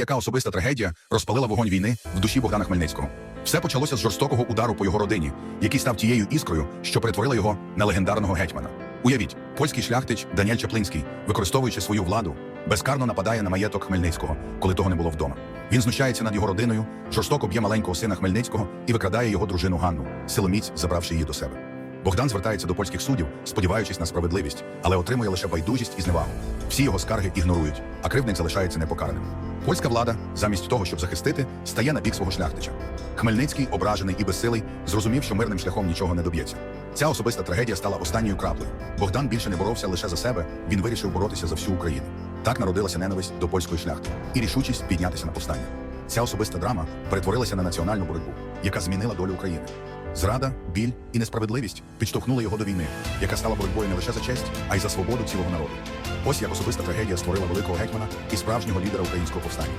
яка особиста трагедія розпалила вогонь війни в душі Богдана Хмельницького. Все почалося з жорстокого удару по його родині, який став тією іскрою, що перетворила його на легендарного гетьмана. Уявіть, польський шляхтич Даніель Чаплинський, використовуючи свою владу, безкарно нападає на маєток Хмельницького, коли того не було вдома. Він знущається над його родиною, жорстоко б'є маленького сина Хмельницького і викрадає його дружину Ганну, силоміць забравши її до себе. Богдан звертається до польських суддів, сподіваючись на справедливість, але отримує лише байдужість і зневагу. Всі його скарги ігнорують, а кривдник залишається непокараним. Польська влада, замість того, щоб захистити, стає на бік свого шляхтича. Хмельницький, ображений і безсилий, зрозумів, що мирним шляхом нічого не доб'ється. Ця особиста трагедія стала останньою краплею. Богдан більше не боровся лише за себе, він вирішив боротися за всю Україну. Так народилася ненависть до польської шляхти і рішучість піднятися на повстання. Ця особиста драма перетворилася на національну боротьбу, яка змінила долю України. Зрада, біль і несправедливість підштовхнули його до війни, яка стала боротьбою не лише за честь, а й за свободу цілого народу. Ось як особиста трагедія створила великого гетьмана і справжнього лідера українського повстання.